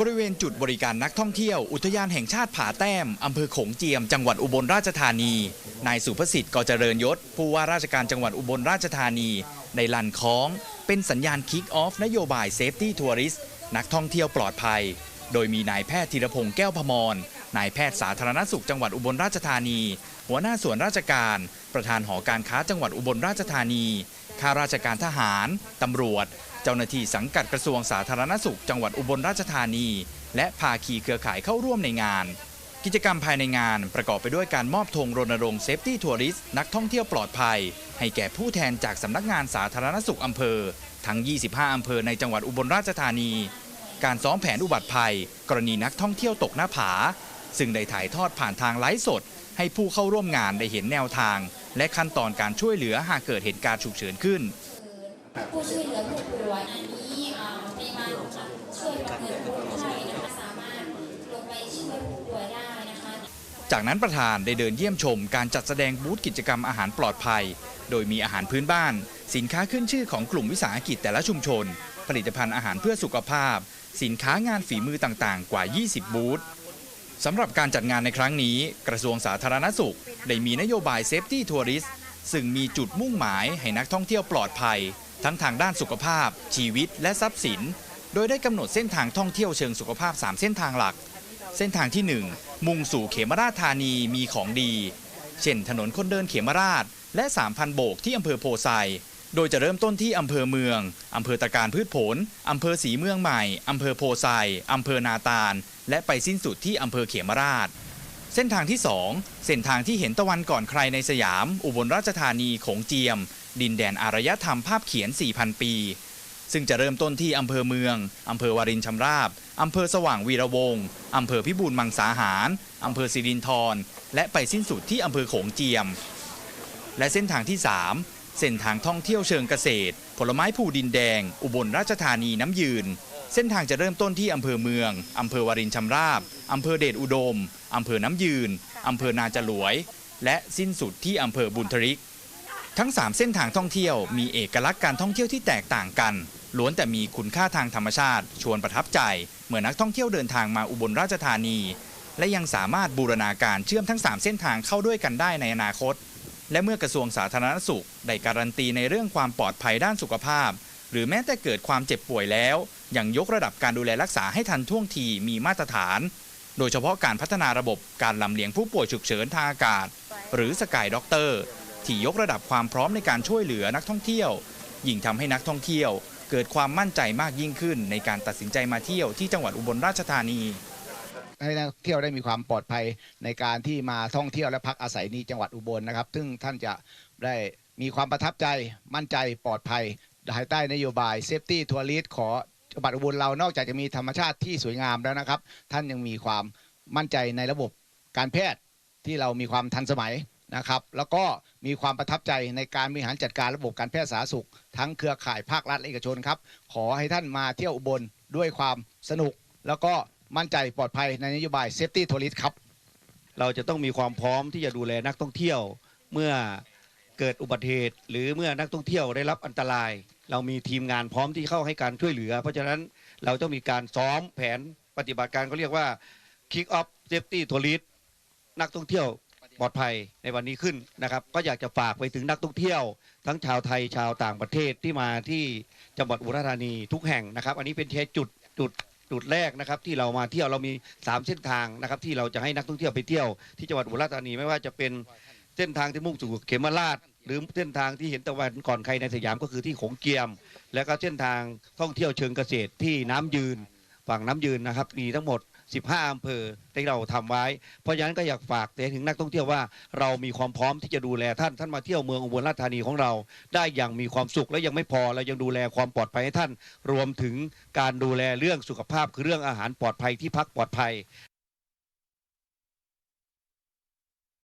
บริเวณจุดบริการนักท่องเที่ยวอุทยานแห่งชาติผาแต้ม อำเภอโขงเจียม จังหวัดอุบลราชธานี นายสุภสิทธิ์กอเจริญยศ ผู้ว่าราชการจังหวัดอุบลราชธานี ในลันคล้อง เป็นสัญญาณคิกออฟนโยบายเซฟตี้ทัวริสนักท่องเที่ยวปลอดภัย โดยมีนายแพทย์ธีรพงศ์แก้วพมรนายแพทย์สาธารณสุขจังหวัดอุบลราชธานี หัวหน้าส่วนราชการ ประธานหอการค้าจังหวัดอุบลราชธานีข้าราชการทหาร ตำรวจ เจ้าหน้าที่สังกัดกระทรวงสาธารณสุข จังหวัดอุบลราชธานี และภาคีเครือข่ายเข้าร่วมในงาน กิจกรรมภายในงานประกอบไปด้วยการมอบธงรณรงค์เซฟตี้ทัวริสนักท่องเที่ยวปลอดภัย ให้แก่ผู้แทนจากสำนักงานสาธารณสุขอำเภอ ทั้ง 25 อำเภอในจังหวัดอุบลราชธานี การซ้อมแผนอุบัติภัย กรณีนักท่องเที่ยวตกหน้าผา ซึ่งได้ถ่ายทอดผ่านทางไลฟ์สด ให้ผู้เข้าร่วมงานได้เห็นแนวทาง และขั้นตอนการช่วยเหลือหากเกิดเหตุการณ์ฉุกเฉินขึ้น ผู้ช่วยเหลือผู้ป่วยอันนี้อ่าพยาบาลจะช่วยประเมินคนไข้นะคะสามารถลงไปช่วยผู้ป่วยได้นะคะจากนั้นประธานได้เดินเยี่ยมชมการจัดแสดงบูธกิจกรรมอาหารปลอดภัย โดยมีอาหารพื้นบ้าน สินค้าขึ้นชื่อของกลุ่มวิสาหกิจแต่ละชุมชน ผลิตภัณฑ์อาหารเพื่อสุขภาพ สินค้างานฝีมือต่างๆ กว่า 20 บูธสำหรับการจัดงานในครั้งนี้ กระทรวงสาธารณสุข ได้มีนโยบายเซฟตี้ทัวริสซึ่งมีจุดมุ่งหมายให้นักท่องเที่ยวปลอดภัย ทั้งทางด้านสุขภาพ ชีวิต และทรัพย์สิน โดยได้กำหนดเส้นทางท่องเที่ยวเชิงสุขภาพ 3 เส้นทางหลัก เส้นทางที่ 1 มุ่งสู่เขมราชธานีมีของดี เช่นถนนคนเดินเขมราช และ3,000โบกที่อำเภอโพไซโดยจะเริ่มต้นที่อำเภอเมือง อำเภอตะการพืชผล อำเภอสีเมืองใหม่ อำเภอโพไซอำเภอนาตาล และไปสิ้นสุดที่อำเภอเขมราช เส้นทางที่ 2 เส้นทางที่เห็นตะวันก่อนใครในสยาม อุบลราชธานีโขงเจียม ดินแดนอารยธรรมภาพเขียน 4,000 ปี ซึ่งจะเริ่มต้นที่อำเภอเมืองอำเภอวารินชำราบอำเภอสว่างวีระวงศ์อำเภอพิบูลมังสาหารอำเภอสิรินธรและไปสิ้นสุดที่อำเภอโขงเจียม และเส้นทางที่ 3 เส้นทางท่องเที่ยวเชิงเกษตร ผลไม้ภูดินแดง อุบลราชธานีน้ำยืน เส้นทางจะเริ่มต้นที่อำเภอเมืองอำเภอวารินชำราบอำเภอเดชอุดมอำเภอน้ำยืนอำเภอนาจลวย และสิ้นสุดที่อำเภอบุญทริก ทั้ง 3 เส้นทางท่องเที่ยวมีเอกลักษณ์การท่องเที่ยวที่แตกต่างกัน ล้วนแต่มีคุณค่าทางธรรมชาติ ชวนประทับใจ เมื่อนักท่องเที่ยวเดินทางมาอุบลราชธานี และยังสามารถบูรณาการเชื่อมทั้ง 3 เส้นทางเข้าด้วยกันได้ในอนาคต และเมื่อกระทรวงสาธารณสุขได้การันตีในเรื่องความปลอดภัยด้านสุขภาพ หรือแม้แต่เกิดความเจ็บป่วยแล้ว ยังยกระดับการดูแลรักษาให้ทันท่วงทีมีมาตรฐาน โดยเฉพาะการพัฒนาระบบการลำเลียงผู้ป่วยฉุกเฉินทางอากาศ หรือสกายด็อกเตอร์ที่ยกระดับความพร้อมในการช่วยเหลือนักท่องเที่ยว ยิ่งทำให้นักท่องเที่ยว เกิดความมั่นใจมากยิ่งขึ้น ในการตัดสินใจมาเที่ยวที่จังหวัดอุบลราชธานีให้นักเที่ยวได้มีความปลอดภัยในการที่มาท่องเที่ยวและพักอาศัยในจังหวัดอุบลนะครับ ซึ่งท่านจะได้มีความประทับใจมั่นใจปลอดภัย ภายใต้นโยบายเซฟตี้ทัวริสขอจังหวัดอุบลเรานอกจากจะมีธรรมชาติที่สวยงามแล้วนะครับ ท่านยังมีความมั่นใจในระบบการแพทย์ที่เรามีความทันสมัยนะครับ แล้วก็มีความประทับใจในการบริหารจัดการระบบการแพทย์สาธารณสุข ทั้งเครือข่ายภาครัฐและเอกชนครับ ขอให้ท่านมาเที่ยวอุบลด้วยความสนุก แล้วก็มั่นใจปลอดภัยในนโยบายเซฟตี้ทัวริสครับ เราจะต้องมีความพร้อมที่จะดูแลนักท่องเที่ยวเมื่อ เกิดอุบัติเหตุ หรือเมื่อนักท่องเที่ยวได้รับอันตราย เรามีทีมงานพร้อมที่เข้าให้การช่วยเหลือ เพราะฉะนั้นเราต้องมีการซ้อมแผนปฏิบัติการเขาเรียกว่า Kick Off Safety Tourist นักท่องเที่ยวปลอดภัยในวันนี้ขึ้นนะครับ ก็อยากจะฝากไปถึงนักท่องเที่ยว ทั้งชาวไทยชาวต่างประเทศที่มาที่จังหวัดอุดรธานีทุกแห่งนะครับ อันนี้เป็นแค่จุดจุดจุดแรกนะครับที่เรามาเที่ยวเรามี 3 เส้นทางนะครับที่เราจะให้นักท่องเที่ยวไปเที่ยวที่จังหวัดอุดรธานีไม่ว่าจะเป็น เส้นทางที่มุ่งสู่เขมราช หรือเส้นทางที่เห็นตะวันก่อนใครในสยามก็คือที่โขงเจียม แล้วก็เส้นทางท่องเที่ยวเชิงเกษตรที่น้ำยืน ฝั่งน้ำยืนนะครับมีทั้งหมด 15อำเภอที่เราทำไว้ เพราะฉะนั้นก็อยากฝากถึงนักท่องเที่ยวว่าเรามีความพร้อมที่จะดูแลท่านท่านมาเที่ยวเมืองอุบลราชธานีของเรา ได้อย่างมีความสุขและยังไม่พอเรายังดูแลความปลอดภัยให้ท่าน รวมถึงการดูแลเรื่องสุขภาพคือเรื่องอาหารปลอดภัยที่พักปลอดภัย